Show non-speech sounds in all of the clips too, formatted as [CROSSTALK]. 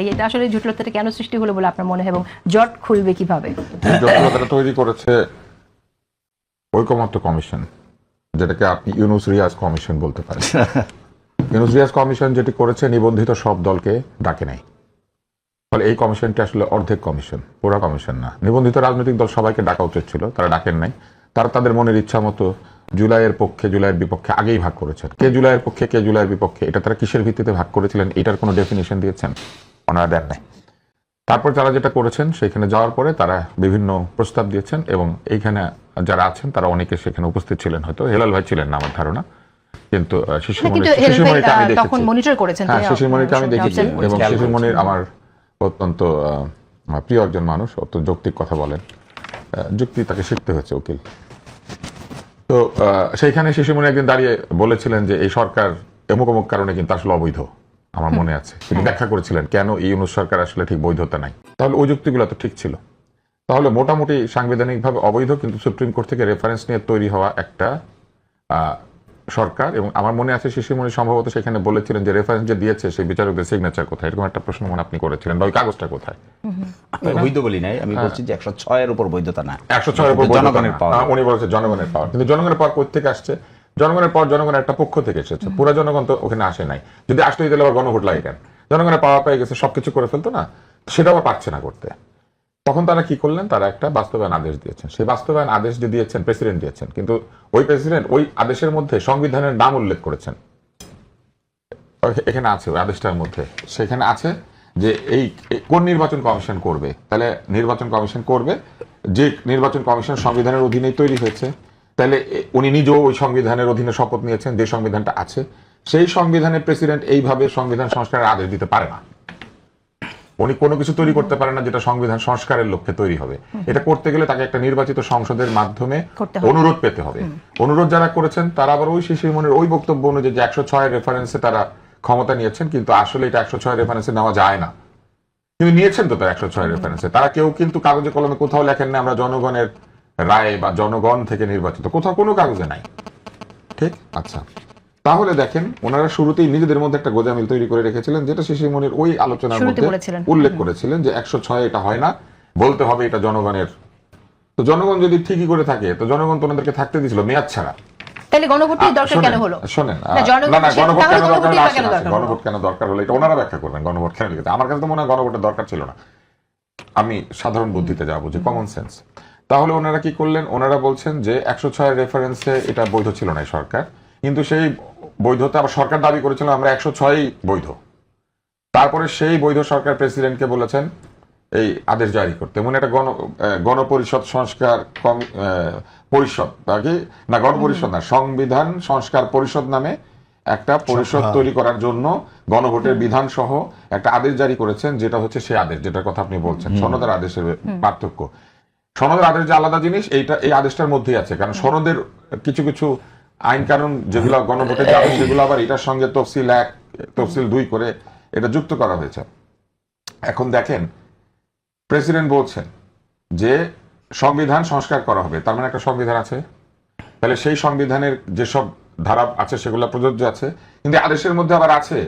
এই এটা আসলে জটিলতাটা কেন সৃষ্টি হলো বলে আপনার মনে হয় এবং জট খুলবে কীভাবে? জটিলতাটা তৈরি করেছে ঐকমত্য কমিশন যেটাকে আপনি ইউনুস রিয়াজ কমিশন বলতে পারেন। [LAUGHS] ইউনুস রিয়াজ কমিশন যেটি করেছে নিবন্ধিত সব দলকে ডাকে নাই। ফলে এই কমিশনটি আসলে অর্ধেক কমিশন পুরো কমিশন না। নিবন্ধিত রাজনৈতিক দল সবাইকে ডাকা উচিত ছিল তারা ডাকেন নাই। তারা তাদের মনের ইচ্ছা মতো জুলাইয়ের পক্ষে জুলাইয়ের বিপক্ষে আগেই ভাগ করেছেন। কে জুলাইয়ের পক্ষে কে জুলাইয়ের বিপক্ষে এটা তারা কিসের ভিত্তিতে ভাগ করেছিলেন এটার কোনো ডেফিনেশন দিয়েছেন? ওনারা দেন নাই। তারপর তারা যেটা করেছেন সেখানে যাওয়ার পরে তারা বিভিন্ন প্রস্তাব দিয়েছেন এবং এইখানে যারা আছেন তারা অনেকে সেখানে উপস্থিত ছিলেন হয়তো। হেলাল ভাই ছিলেন না আমার ধারণা কিন্তু আহ, না, শিশুমণি কিন্তু হেলাল ভাই, শিশুমণিকে আমি দেখেছি। হ্যাঁ আমি দেখেছি এবং শিশুমণির আমার অত্যন্ত প্রিয় একজন মানুষ অত যৌক্তিক কথা বলেন। যুক্তি তাকে শিখতে হয়েছে উকিল। তো আহ, সেইখানে শিশুমণি একদিন দাঁড়িয়ে বলেছিলেন যে এই সরকার অমুক অমুক কারণে কিন্তু আসলে অবৈধ। আমার মনে আছে। তিনি ব্যাখ্যা করেছিলেন কেন এই ইউনুস সরকার আসলে ঠিক বৈধতা নাই? তাহলে ওই যুক্তিগুলো তো ঠিক ছিল। তাহলে মোটামুটি সাংবিধানিকভাবে অবৈধ কিন্তু সুপ্রিম কোর্ট থেকে রেফারেন্স নিয়ে তৈরি হওয়া একটা আহ, সরকার। এবং আমার মনে আছে শিশুমণি সম্ভবত সেখানে বলেছিলেন যে রেফারেন্স যে দিয়েছে সেই বিচারকদের সিগনেচার কোথায়? এরকম একটা প্রশ্ন মনে আপনি করেছিলেন বা ওই কাগজটা কোথায়? বৈধ বলি নাই আমি বলছি যে একশো ছয়ের উপর বৈধতা না। একশো ছয়ের উপর জনগণের পাওয়া হ্যাঁ, উনি বলেছে জনগণের পাওয়া কিন্তু জনগণের পাওয়ার কোথা থেকে আসছে? জনগণের পর জনগণের একটা পক্ষ থেকে এসেছে। পুরো জনগণ তো ওখানে আসে নাই। যদি আসতো তাহলে আবার গণভোট লাগে কেন? জনগণের পাওয়া পেয়ে গেছে সবকিছু করে ফেলতো না। সেটা আবার পারছে না করতে। তখন তারা কি করলেন? তারা একটা বাস্তবায়ন আদেশ দিয়েছেন। সেই বাস্তবায়ন আদেশ যে দিয়েছেন প্রেসিডেন্ট দিয়েছেন। কিন্তু ওই প্রেসিডেন্ট ওই আদেশের মধ্যে সংবিধানের নাম উল্লেখ করেছেন। এখানে আছে ওই আদেশটার মধ্যে। সেখানে আছে যে এই কোন নির্বাচন কমিশন করবে? তাহলে নির্বাচন কমিশন করবে। যে নির্বাচন কমিশন সংবিধানের অধীনেই তৈরি হয়েছে। তাহলে উনি নিজেও ওই সংবিধানের অধীনে শপথ নিয়েছেন যে সংবিধানটা আছে। সেই সংবিধানের প্রেসিডেন্ট এইভাবে সংবিধান সংস্কারের আদেশ দিতে পারে না। উনি কোনো কিছু তৈরি করতে পারেন না যেটা সংবিধান সংস্কারের লক্ষ্যে তৈরি হবে। এটা করতে গেলে তাকে একটা নির্বাচিত সংসদের মাধ্যমে অনুরোধ পেতে হবে। অনুরোধ যারা করেছেন তারা আবার ওই শিশির মনের ওই বক্তব্য অনুযায়ী যে একশো ছয় রেফারেন্সে তারা ক্ষমতা নিয়েছেন কিন্তু আসলে এটা একশো ছয় রেফারেন্সে নেওয়া যায় না। কিন্তু নিয়েছেন তো তার একশো ছয় রেফারেন্সে তারা কেউ কিন্তু কাগজে কলমে কোথাও লেখেন না আমরা জনগণের রায় বা জনগণ থেকে নির্বাচিত। কোথাও কোনো কাগজে নাই। ঠিক? আচ্ছা। তাহলে দেখেন ওনারা শুরুতেই নিজেদের মধ্যে একটা গোজামিল তৈরি করে রেখেছিলেন যেটা শিশির মনির ওই আলোচনার মধ্যে উল্লেখ করেছিলেন যে একশো ছয় এটা হয় না বলতে হবে এটা জনগণের। তো জনগণ যদি ঠিকই করে থাকে তো জনগণ তো ওনাদেরকে থাকতে দিয়েছিল মেয়াদ ছাড়া। তাহলে গণভোটই দরকার কেন হলো? শোনেন না, না না গণভোট কেন দরকার গণভোটই হলো বা আসেন, কেন আসেন। দরকার হলো? গণভোট কেন দরকার হলো? এটা ওনারা ব্যাখ্যা করবেন গণভোট কেন লিখেছে আমার কাছে তো মনে হয় গণভোটের দরকার ছিল না। আমি সাধারণ বুদ্ধিতে যাব যে কমন সেন্স তাহলে ওনারা কি করলেন? ওনারা বলছেন যে একশো ছয়ের রেফারেন্সে এটা বৈধ ছিল না সরকার। কিন্তু সেই বৈধতা আবার সরকার দাবি করেছিল আমরা একশো ছয়ই বৈধ। তারপরে সেই বৈধ সরকার প্রেসিডেন্টকে বলেছেন এই আদেশ জারি করতে। মনে একটা গণ গণপরিষদ সংস্কার কমি- পরিষদ কি? না গণপরিষদ না সংবিধান সংস্কার পরিষদ নামে একটা পরিষদ তৈরি করার জন্য গণভোটের বিধান সহ একটা আদেশ জারি করেছেন যেটা হচ্ছে সেই আদেশ যেটার কথা আপনি বলছেন। সনদের আদেশের পার্থক্য। সনদের আদেশ যে আলাদা জিনিস, এইটা এই আদেশটার মধ্যেই আছে। কারণ সনদের কিছু কিছু আইন কানুন যেগুলো গণভোটে যাবে, সেগুলো আবার এটার সঙ্গে তফসিল এক, তফসিল দুই করে এটা যুক্ত করা হয়েছে। এখন দেখেন, প্রেসিডেন্ট বলছেন যে সংবিধান সংস্কার করা হবে। তার মানে একটা সংবিধান আছে। তাহলে সেই সংবিধানের যেসব ধারা আছে, সেগুলো প্রযোজ্য আছে। কিন্তু আদেশের মধ্যে আবার আছে,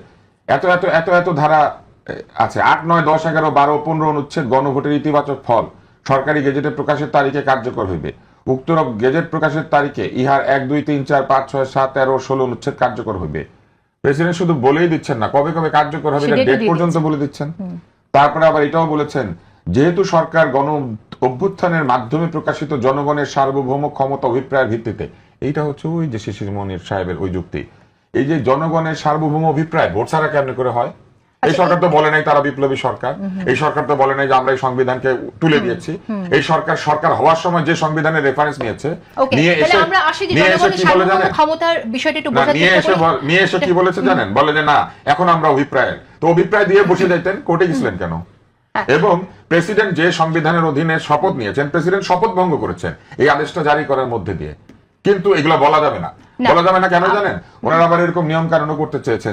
এত এত এত এত ধারা আছে। আট, নয়, দশ, এগারো, বারো, পনেরো অনুচ্ছেদ গণভোটের ইতিবাচক ফল। সরকারি গেজেটে প্রকাশের তারিখে কার্যকর হইবে। উক্ত গেজেট প্রকাশের তারিখে ইহার এক দুই তিন চার পাঁচ ছয় সাত তেরো ষোলো অনুচ্ছেদ কার্যকর হইবে। প্রেসিডেন্ট শুধু বলেই দিচ্ছেন না কবে কবে কার্যকর হবে ও ডেট পর্যন্ত বলে দিচ্ছেন। তারপরে আবার এটাও বলেছেন যেহেতু সরকার গণ অভ্যুত্থানের মাধ্যমে প্রকাশিত জনগণের সার্বভৌম ক্ষমতা অভিপ্রায়ের ভিত্তিতে এইটা হচ্ছে ওই যে শিশির মনির সাহেবের ওই যুক্তি এই যে জনগণের সার্বভৌম অভিপ্রায় ভোট ছাড়া কেমন করে হয়? এই সরকার তো বলে নাই তারা বিপ্লবী সরকার। এই সরকার তো বলে নাই যে আমরা এই সংবিধানকে তুলে দিয়েছি। এই সরকার সরকার হওয়ার সময় যে সংবিধানের রেফারেন্স নিয়েছে নিয়ে এসে নিয়ে কি বলে জানেন? ক্ষমতার বিষয়টা একটু না নিয়ে এসে নিয়ে এসে কি বলেছে জানেন? বলে যে না এখন আমরা অভিপ্রায়। তো অভিপ্রায় দিয়ে বসে যাইতেন কোর্টে গেছিলেন কেন? হ্যাঁ। এবং প্রেসিডেন্ট যে সংবিধানের অধীনে শপথ নিয়েছেন প্রেসিডেন্ট শপথ ভঙ্গ করেছেন এই আদেশটা জারি করার মধ্যে দিয়ে। কিন্তু এগুলো বলা যাবে না। বলা যাবে না কেন জানেন? ওনারা আবার এরকম নিয়ম কানুনও করতে চেয়েছেন।